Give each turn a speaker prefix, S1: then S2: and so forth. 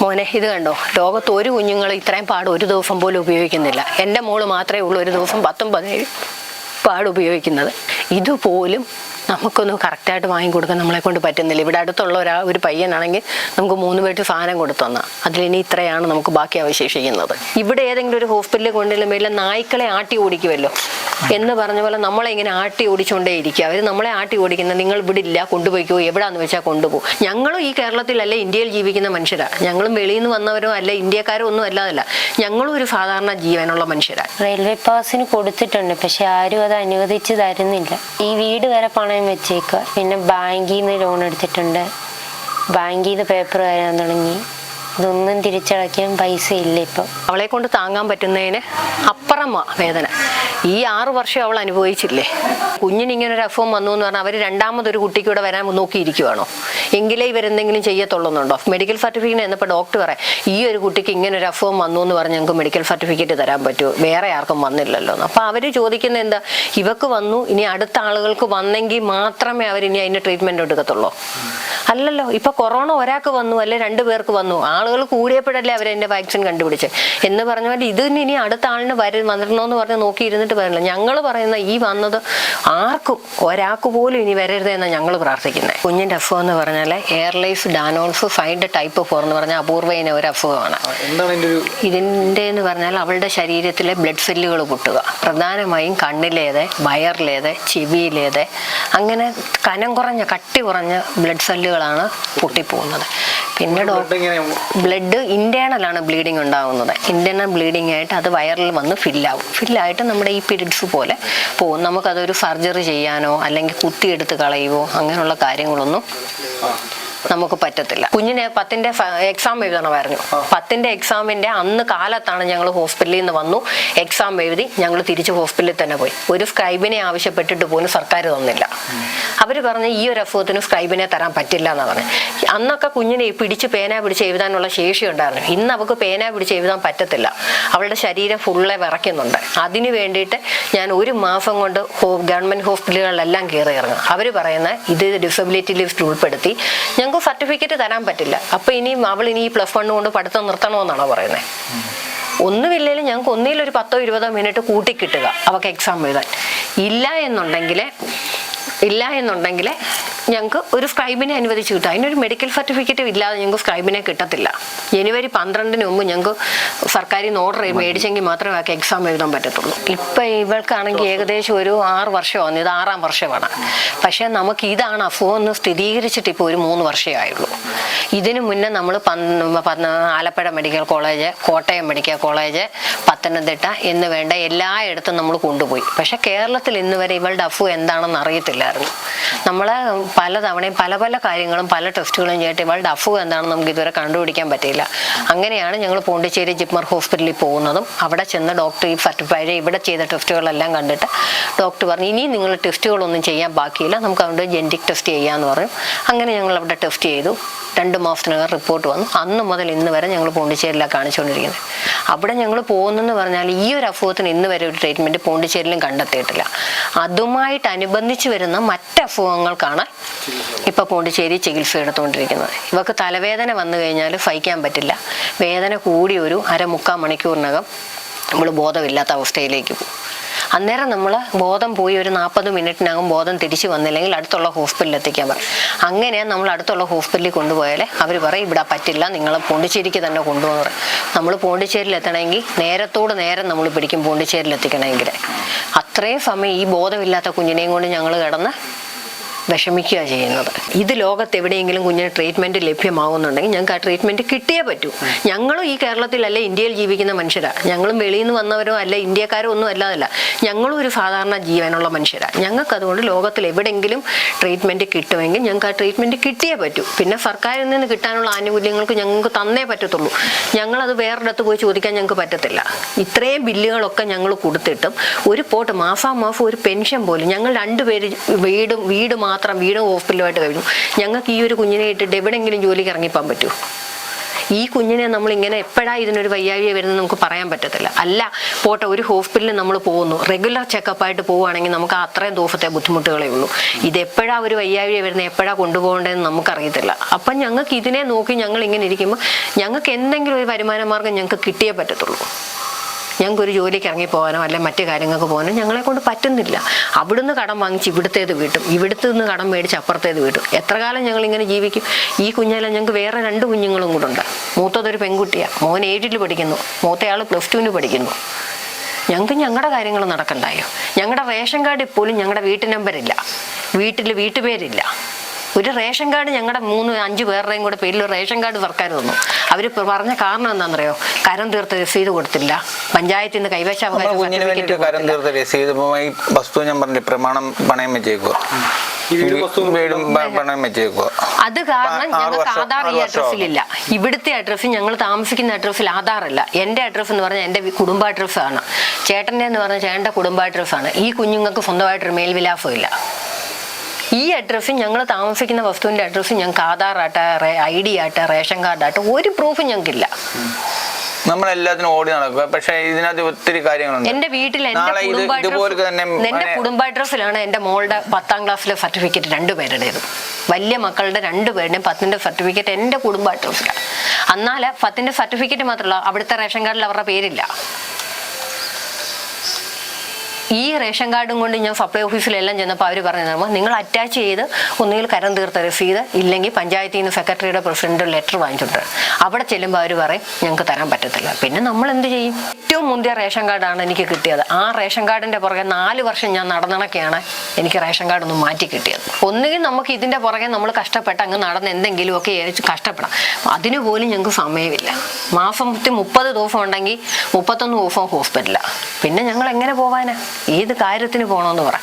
S1: മോനെ ഇത് കണ്ടോ? ലോകത്ത് ഒരു കുഞ്ഞുങ്ങൾ ഇത്രയും പാട് ഒരു ദിവസം പോലും ഉപയോഗിക്കുന്നില്ല. എന്റെ മോൾ മാത്രമേ ഉള്ളൂ ഒരു ദിവസം പത്തും പതിനേഴ് പാട് ഉപയോഗിക്കുന്നത്. ഇതുപോലും നമുക്കൊന്ന് കറക്റ്റായിട്ട് വാങ്ങിക്കൊടുക്കാൻ നമ്മളെ കൊണ്ട് പറ്റുന്നില്ല. ഇവിടെ അടുത്തുള്ള ഒരാ ഒരു പയ്യനാണെങ്കിൽ നമുക്ക് മൂന്ന് പേട്ട് സാധനം കൊടുത്തെന്നാ. അതിലിനി ഇത്രയാണ് നമുക്ക് ബാക്കി അവശേഷിക്കുന്നത്. ഇവിടെ ഏതെങ്കിലും ഒരു ഹോസ്പിറ്റലിൽ കൊണ്ടുവരുമ്പോൾ നായ്ക്കളെ ആട്ടി ഓടിക്കുമല്ലോ എന്ന് പറഞ്ഞ പോലെ നമ്മളെ ഇങ്ങനെ ആട്ടി ഓടിച്ചുകൊണ്ടേ ഇരിക്കുക അവർ നമ്മളെ ആട്ടി ഓടിക്കുന്നത് നിങ്ങൾ ഇവിടെ ഇല്ല കൊണ്ടുപോയിക്കോ എവിടാന്ന് വെച്ചാൽ കൊണ്ടുപോകും. ഞങ്ങളും ഈ കേരളത്തിലല്ല ഇന്ത്യയിൽ ജീവിക്കുന്ന മനുഷ്യരാ. ഞങ്ങളും വെളിയിൽ നിന്ന് വന്നവരോ അല്ല ഇന്ത്യക്കാരോ ഒന്നും അല്ലാതല്ല. ഞങ്ങളും ഒരു സാധാരണ ജീവനുള്ള മനുഷ്യരാ.
S2: റെയിൽവേ പാസിന് കൊടുത്തിട്ടുണ്ട് പക്ഷെ ആരും അത് അനുവദിച്ച് തരുന്നില്ല. ഈ വീട് വരെ പണയം വെച്ചേക്കുക പിന്നെ ബാങ്കിൽ നിന്ന് ലോൺ എടുത്തിട്ടുണ്ട്. ബാങ്കിൽ നിന്ന് പേപ്പർ വരാൻ തുടങ്ങി. ഇതൊന്നും തിരിച്ചടയ്ക്കാൻ പൈസ ഇല്ല ഇപ്പം.
S1: അവളെ കൊണ്ട് താങ്ങാൻ പറ്റുന്നതിന് അപ്പുറമാ വേദന. ഈ ആറു വർഷം അവൾ അനുഭവിച്ചില്ലേ? കുഞ്ഞിന് ഇങ്ങനെ ഒരു അസുഖം വന്നു എന്ന് പറഞ്ഞാൽ അവർ രണ്ടാമതൊരു കുട്ടിക്കൂടെ വരാൻ നോക്കിയിരിക്കുവാണോ? എങ്കിലേ ഇവരെന്തെങ്കിലും ചെയ്യത്തുള്ളൂന്നുണ്ടോ? മെഡിക്കൽ സർട്ടിഫിക്കറ്റ് എന്നപ്പോൾ ഡോക്ടർ പറയാം ഈ ഒരു കുട്ടിക്ക് ഇങ്ങനെ ഒരു അസുഖം വന്നു എന്ന് പറഞ്ഞ് ഞങ്ങൾക്ക് മെഡിക്കൽ സർട്ടിഫിക്കറ്റ് തരാൻ പറ്റുമോ വേറെ ആർക്കും വന്നില്ലല്ലോ അപ്പോൾ അവർ ചോദിക്കുന്നത് എന്താ? ഇവക്ക് വന്നു ഇനി അടുത്ത ആളുകൾക്ക് വന്നെങ്കിൽ മാത്രമേ അവർ ഇനി ട്രീറ്റ്മെന്റ് എടുക്കത്തുള്ളൂ. അല്ലല്ലോ ഇപ്പൊ കൊറോണ ഒരാൾക്ക് വന്നു അല്ലെ രണ്ടു പേർക്ക് വന്നു ആളുകൾ കൂടിയപ്പോഴല്ലേ അവർ അതിന്റെ വാക്സിൻ കണ്ടുപിടിച്ച്? എന്ന് പറഞ്ഞ പോലെ ഇതിന് ഇനി അടുത്ത ആളിന് വര വന്നിടണമെന്ന് പറഞ്ഞ് നോക്കിയിരുന്നിട്ട് പറയില്ല ഞങ്ങൾ പറയുന്ന ഈ വന്നത് ആർക്കും ഒരാൾക്ക് പോലും ഇനി വരരുതെന്നാണ് ഞങ്ങൾ പ്രാർത്ഥിക്കുന്നത് കുഞ്ഞിന്റെ അസുഖം എന്ന് പറഞ്ഞാൽ Ehlers Danlos side type four എന്ന് പറഞ്ഞാൽ അപൂർവ ഇനം ഒരു അസുഖമാണ്. ഇതിന്റെ എന്ന് പറഞ്ഞാൽ അവളുടെ ശരീരത്തിലെ ബ്ലഡ് സെല്ലുകൾ പൊട്ടുക. പ്രധാനമായും കണ്ണിലേത് വയറിലേത് ചെവിയിലേത്. അങ്ങനെ കനം കുറഞ്ഞ കട്ടി കുറഞ്ഞ ബ്ലഡ് സെല്ലുകളാണ് പൊട്ടിപ്പോകുന്നത്. പിന്നെ ഡോക്ടർ
S3: ബ്ലഡ്
S1: ഇന്റേണൽ ആണ് ബ്ലീഡിങ് ഉണ്ടാകുന്നത് ഇന്റേണൽ ബ്ലീഡിംഗ് ആയിട്ട് അത് വയറിൽ വന്ന് ഫില്ലാവും ഫില്ലായിട്ട് നമ്മുടെ ഈ പിരിഡ്സ് പോലെ പോകും. നമുക്കതൊരു സർജറി ചെയ്യാനോ അല്ലെങ്കിൽ കുത്തിയെടുത്ത് കളയുവോ അങ്ങനെയുള്ള കാര്യങ്ങളൊന്നും നമുക്ക് പറ്റത്തില്ല. കുഞ്ഞിന് പത്തിന്റെ എക്സാം എഴുതണമായിരുന്നു. പത്തിന്റെ എക്സാമിന്റെ അന്ന് കാലത്താണ് ഞങ്ങൾ ഹോസ്പിറ്റലിൽ നിന്ന് വന്നു. എക്സാം എഴുതി ഞങ്ങൾ തിരിച്ച് ഹോസ്പിറ്റലിൽ തന്നെ പോയി. ഒരു സ്ക്രൈബിനെ ആവശ്യപ്പെട്ടിട്ട് പോലും സർക്കാർ തന്നില്ല. അവർ പറഞ്ഞ് ഈ ഒരു അസുഖത്തിന് സ്ക്രൈബിനെ തരാൻ പറ്റില്ല എന്ന് പറഞ്ഞു. അന്നൊക്കെ കുഞ്ഞിനെ പിടിച്ച് പേന പിടിച്ച് എഴുതാനുള്ള ശേഷി ഉണ്ടായിരുന്നു. ഇന്ന് അവൾക്ക് പേന പിടിച്ച് എഴുതാൻ പറ്റത്തില്ല. അവളുടെ ശരീരം ഫുള്ളെ വിറയ്ക്കുന്നുണ്ട്. അതിന് വേണ്ടിയിട്ട് ഞാൻ ഒരു മാസം കൊണ്ട് ഗവൺമെന്റ് ഹോസ്പിറ്റലുകളിലെല്ലാം കയറി ഇറങ്ങും. അവർ പറയുന്ന ഇത് ഡിസബിലിറ്റി ലിസ്റ്റ് ഉൾപ്പെടുത്തി ഞങ്ങൾക്ക് സർട്ടിഫിക്കറ്റ് തരാൻ പറ്റില്ല. അപ്പൊ ഇനി അവൾ ഇനി ഈ പ്ലസ് വൺ കൊണ്ട് പഠിത്തം നിർത്തണമെന്നാണോ പറയുന്നത് ഒന്നുമില്ലെങ്കിലും ഞങ്ങൾക്ക് ഒരു പത്തോ ഇരുപതോ മിനിറ്റ് കൂട്ടി കിട്ടുക അവൾക്ക് എക്സാം എഴുതാൻ. ഇല്ല എന്നുണ്ടെങ്കിൽ ഇല്ല എന്നുണ്ടെങ്കിൽ ഞങ്ങൾക്ക് ഒരു സ്ക്രൈബിനെ അനുവദിച്ച് കിട്ടും. അതിനൊരു മെഡിക്കൽ സർട്ടിഫിക്കറ്റ് ഇല്ലാതെ ഞങ്ങൾക്ക് സ്ക്രൈബിനെ കിട്ടത്തില്ല. ജനുവരി പന്ത്രണ്ടിന് മുമ്പ് ഞങ്ങൾക്ക് സർക്കാരിൽ നിന്ന് ഓർഡർ മേടിച്ചെങ്കിൽ മാത്രമേ അവർക്ക് എക്സാം എഴുതാൻ പറ്റത്തുള്ളൂ. ഇപ്പം ഇവൾക്കാണെങ്കിൽ ഏകദേശം ഒരു ആറ് വർഷമാണ് ഇത് ആറാം വർഷമാണ്. പക്ഷേ നമുക്ക് ഇതാണ് അസുഖം എന്ന് സ്ഥിരീകരിച്ചിട്ട് ഇപ്പോൾ ഒരു മൂന്ന് വർഷമേ ആയുള്ളൂ. ഇതിനു മുന്നേ നമ്മൾ Alappuzha medical college Kottayam medical college Pathanamthitta എന്ന് വേണ്ട എല്ലായിടത്തും നമ്മൾ കൊണ്ടുപോയി. പക്ഷേ കേരളത്തിൽ ഇന്ന് വരെ ഇവളുടെ അഫു എന്താണെന്ന് അറിയത്തില്ലായിരുന്നു. നമ്മൾ പലതവണയും പല പല കാര്യങ്ങളും പല ടെസ്റ്റുകളും ചെയ്തിട്ട് ഇവളുടെ അഫു എന്താണെന്ന് നമുക്ക് ഇതുവരെ കണ്ടുപിടിക്കാൻ പറ്റിയില്ല. അങ്ങനെയാണ് ഞങ്ങൾ പോണ്ടിച്ചേരി ജിപ്മർ ഹോസ്പിറ്റലിൽ പോകുന്നതും അവിടെ ചെന്ന് ഡോക്ടർ ഈ സർട്ടിഫൈഡ് ഇവിടെ ചെയ്ത ടെസ്റ്റുകളെല്ലാം കണ്ടിട്ട് ഡോക്ടർ പറഞ്ഞു ഇനി നിങ്ങൾ ടെസ്റ്റുകളൊന്നും ചെയ്യാൻ ബാക്കിയില്ല നമുക്ക് അതുകൊണ്ട് ജെന്റിക് ടെസ്റ്റ് ചെയ്യാമെന്ന് പറഞ്ഞു. അങ്ങനെ ഞങ്ങൾ അവിടെ ടെസ്റ്റ് ചെയ്തു. രണ്ട് മാസത്തിനകം റിപ്പോർട്ട് വന്നു. അന്ന് മുതൽ ഇന്ന് വരെ ഞങ്ങൾ പോണ്ടിച്ചേരിയിലാണ് കാണിച്ചുകൊണ്ടിരിക്കുന്നത് അവിടെ ഞങ്ങൾ പോകുന്നെന്ന് പറഞ്ഞാൽ ഈ ഒരു അസുഖത്തിന് ഇന്ന് വരെ ഒരു ട്രീറ്റ്മെന്റ് പോണ്ടിച്ചേരിയിലും കണ്ടെത്തിയിട്ടില്ല. അതുമായിട്ട് അനുബന്ധിച്ച് വരുന്ന മറ്റ് അസുഖങ്ങൾക്കാണ് ഇപ്പോൾ പോണ്ടിച്ചേരി ചികിത്സ എടുത്തുകൊണ്ടിരിക്കുന്നത്. ഇവർക്ക് തലവേദന വന്നു കഴിഞ്ഞാൽ സഹിക്കാൻ പറ്റില്ല. വേദന കൂടി ഒരു അരമുക്കാൽ മണിക്കൂറിനകം നമ്മൾ ബോധമില്ലാത്ത അവസ്ഥയിലേക്ക് പോകും. അന്നേരം നമ്മൾ ബോധം പോയി ഒരു നാൽപ്പത് മിനിറ്റിനകം ബോധം തിരിച്ചു വന്നില്ലെങ്കിൽ അടുത്തുള്ള ഹോസ്പിറ്റലിൽ എത്തിക്കാൻ പറയും അങ്ങനെ നമ്മൾ അടുത്തുള്ള ഹോസ്പിറ്റലിൽ കൊണ്ടുപോയാൽ അവർ പറയും ഇവിടെ പറ്റില്ല നിങ്ങൾ പോണ്ടിച്ചേരിക്ക് തന്നെ കൊണ്ടുപോകാൻ പറയും. നമ്മൾ പോണ്ടിച്ചേരിയിൽ എത്തണമെങ്കിൽ നേരത്തോട് നേരം നമ്മൾ പിടിക്കും പോണ്ടിച്ചേരിയിൽ എത്തിക്കണമെങ്കിൽ അത്രയും സമയം ഈ ബോധമില്ലാത്ത കുഞ്ഞിനെയും കൊണ്ട് ഞങ്ങൾ കിടന്ന് വിഷമിക്കുക ചെയ്യുന്നത്. ഇത് ലോകത്ത് എവിടെയെങ്കിലും കുഞ്ഞിന് ട്രീറ്റ്മെന്റ് ലഭ്യമാവുന്നുണ്ടെങ്കിൽ ഞങ്ങൾക്ക് ആ ട്രീറ്റ്മെന്റ് കിട്ടിയേ പറ്റൂ. ഞങ്ങളും ഈ കേരളത്തിലല്ല ഇന്ത്യയിൽ ജീവിക്കുന്ന മനുഷ്യരാണ് ഞങ്ങളും വെളിയിൽ നിന്ന് വന്നവരോ അല്ല ഇന്ത്യക്കാരോ ഒന്നും അല്ലാതല്ല. ഞങ്ങളും ഒരു സാധാരണ ജീവനുള്ള മനുഷ്യരാണ് ഞങ്ങൾക്ക് അതുകൊണ്ട് ലോകത്തിൽ എവിടെയെങ്കിലും ട്രീറ്റ്മെന്റ് കിട്ടുമെങ്കിൽ ഞങ്ങൾക്ക് ആ ട്രീറ്റ്മെന്റ് കിട്ടിയേ പറ്റൂ. പിന്നെ സർക്കാരിൽ നിന്ന് കിട്ടാനുള്ള ആനുകൂല്യങ്ങൾക്ക് ഞങ്ങൾക്ക് തന്നേ പറ്റത്തുള്ളൂ. ഞങ്ങളത് വേറൊരിടത്ത് പോയി ചോദിക്കാൻ ഞങ്ങൾക്ക് പറ്റത്തില്ല. ഇത്രയും ബില്ലുകളൊക്കെ ഞങ്ങൾ കൊടുത്തിട്ടും ഒരു പോട്ട് മാസാമാസം ഒരു പെൻഷൻ പോലും ഞങ്ങൾ രണ്ടുപേര് വീടും വീട് മാത്രം വീടും ഹോസ്പിറ്റലുമായിട്ട് കഴിഞ്ഞു ഞങ്ങൾക്ക് ഈ ഒരു കുഞ്ഞിനെ ഇട്ടിട്ട് എവിടെയെങ്കിലും ജോലിക്ക് ഇറങ്ങിപ്പോൻ പറ്റൂ ഈ കുഞ്ഞിനെ നമ്മൾ ഇങ്ങനെ എപ്പോഴാണ് ഇതിനൊരു വയ്യാഴിക വരുന്നത് നമുക്ക് പറയാൻ പറ്റത്തില്ല. അല്ല പോട്ടെ ഒരു ഹോസ്പിറ്റലിൽ നമ്മൾ പോകുന്നു. റെഗുലർ ചെക്കപ്പായിട്ട് പോവുകയാണെങ്കിൽ നമുക്ക് അത്രയും ദിവസത്തെ ബുദ്ധിമുട്ടുകളേ ഉള്ളൂ. ഇത് എപ്പോഴാ ഒരു വയ്യാഴിക വരുന്നത്? എപ്പോഴാ കൊണ്ടുപോകേണ്ടതെന്ന് നമുക്കറിയത്തില്ല. അപ്പം ഞങ്ങൾക്ക് ഇതിനെ നോക്കി ഞങ്ങൾ ഇങ്ങനെ ഇരിക്കുമ്പോൾ ഞങ്ങൾക്ക് എന്തെങ്കിലും ഒരു വരുമാന മാർഗം ഞങ്ങൾക്ക് കിട്ടിയേ പറ്റത്തുള്ളൂ. ഞങ്ങൾക്ക് ഒരു ജോലിക്ക് ഇറങ്ങി പോകാനോ അല്ലെ മറ്റു കാര്യങ്ങൾക്ക് പോകാനോ ഞങ്ങളെ കൊണ്ട് പറ്റുന്നില്ല. അവിടുന്ന് കടം വാങ്ങിച്ച് ഇവിടുത്തേത് വീട്ടും. ഇവിടുത്തെ നിന്ന് കടം മേടിച്ച് അപ്പുറത്തേത് വീട്ടും. എത്ര കാലം ഞങ്ങൾ ഇങ്ങനെ ജീവിക്കും? ഈ കുഞ്ഞാലും ഞങ്ങൾക്ക് വേറെ രണ്ട് കുഞ്ഞുങ്ങളും കൂടെ ഉണ്ട്. മൂത്തതൊരു പെൺകുട്ടിയാണ് മോൻ ഏഴിൽ പഠിക്കുന്നു. മൂത്തയാൾ പ്ലസ് ടുവിന് പഠിക്കുന്നു. ഞങ്ങൾക്ക് ഞങ്ങളുടെ കാര്യങ്ങൾ നടക്കണ്ടായോ? ഞങ്ങളുടെ റേഷൻ കാർഡിൽ പോലും ഞങ്ങളുടെ വീട്ടു നമ്പരില്ല വീട്ടിൽ വീട്ടുപേരില്ല. ഒരു റേഷൻ കാർഡ് ഞങ്ങളുടെ മൂന്ന് അഞ്ച് പേരുടെയും കൂടെ പേരിൽ ഒരു റേഷൻ കാർഡ് സർക്കാർ തന്നു. അവർ പറഞ്ഞ കാരണം എന്താണെന്നറിയോ കരം തീർത്ത് രസീത് കൊടുത്തില്ല. പഞ്ചായത്തിൽ നിന്ന് കൈവശാവകാശ
S3: കരം തീർത്ത വസ്തു ഞാൻ പറഞ്ഞില്ലേ പ്രമാണം പണയം വെച്ചേക്കുക
S1: അത് കാരണം ഞങ്ങൾക്ക് ആധാർ ഈ അഡ്രസ്സിലില്ല ഇവിടുത്തെ അഡ്രസ്സ് ഞങ്ങൾ താമസിക്കുന്ന അഡ്രസ്സിൽ ആധാറില്ല എന്റെ അഡ്രസ്സ് എന്ന് പറഞ്ഞാൽ എന്റെ കുടുംബ അഡ്രസ്സാണ് ചേട്ടന്റെ എന്ന് പറഞ്ഞാൽ ചേട്ടന്റെ കുടുംബ അഡ്രസ്സാണ് ഈ കുഞ്ഞുങ്ങൾക്ക് സ്വന്തമായിട്ടൊരു മേൽവിലാസം ഇല്ല. ഈ അഡ്രസ്സും ഞങ്ങൾ താമസിക്കുന്ന വസ്തുവിന്റെ അഡ്രസ്സും ഞങ്ങൾക്ക് ആധാർ ആട്ടെ ഐ ഡി ആട്ടെ റേഷൻ കാർഡ് ആട്ടെ ഒരു പ്രൂഫും ഞങ്ങൾക്കില്ല
S3: നമ്മളെല്ലാത്തിനും ഓടി നടക്കുക. പക്ഷെ ഇതിനകത്ത് ഒത്തിരി കാര്യങ്ങളുണ്ട്.
S1: എന്റെ വീട്ടിൽ എന്റെ കുടുംബ അഡ്രസ്സിലാണ് എന്റെ മോളുടെ പത്താം ക്ലാസ്സിലെ സർട്ടിഫിക്കറ്റ് രണ്ടുപേരുടേതും വലിയ മക്കളുടെ രണ്ടുപേരുടെയും പത്തിന്റെ സർട്ടിഫിക്കറ്റ് എന്റെ കുടുംബ അഡ്രസ്സിലാണ് എന്നാൽ പത്തിന്റെ സർട്ടിഫിക്കറ്റ് മാത്രമല്ല അവിടുത്തെ റേഷൻ കാർഡിൽ അവരുടെ പേരില്ല. ഈ റേഷൻ കാർഡും കൊണ്ട് ഞാൻ സപ്ലൈ ഓഫീസിലെല്ലാം ചെന്നപ്പോൾ അവർ പറഞ്ഞു തരുമ്പോൾ നിങ്ങൾ അറ്റാച്ച് ചെയ്ത് ഒന്നുകിൽ കരം തീർത്ത രസീത് ഇല്ലെങ്കിൽ പഞ്ചായത്തിൽ നിന്ന് സെക്രട്ടറിയുടെ പ്രസിഡന്റ് ലെറ്റർ വാങ്ങിച്ചിട്ട്. അവിടെ ചെല്ലുമ്പോൾ അവർ പറയും ഞങ്ങൾക്ക് തരാൻ പറ്റത്തില്ല. പിന്നെ നമ്മൾ എന്ത് ചെയ്യും? ഏറ്റവും മുന്തിയ റേഷൻ കാർഡാണ് എനിക്ക് കിട്ടിയത്. ആ റേഷൻ കാർഡിന്റെ പുറകെ നാല് വർഷം ഞാൻ നടന്നണക്കെയാണ് എനിക്ക് റേഷൻ കാർഡ് ഒന്ന് മാറ്റി കിട്ടിയത്. ഒന്നുകിൽ നമുക്ക് ഇതിന്റെ പുറകെ നമ്മൾ കഷ്ടപ്പെട്ട് അങ്ങ് നടന്ന് എന്തെങ്കിലുമൊക്കെ കഷ്ടപ്പെടാം. അതിനു പോലും ഞങ്ങൾക്ക് സമയമില്ല. മാസത്തിൽ മുപ്പത് ദിവസം ഉണ്ടെങ്കിൽ മുപ്പത്തൊന്ന് ദിവസം ഹോസ്പിറ്റലാണ് പിന്നെ ഞങ്ങൾ എങ്ങനെ പോവാനാ? ഏത് കാര്യത്തിന് പോകണമെന്ന് പറ.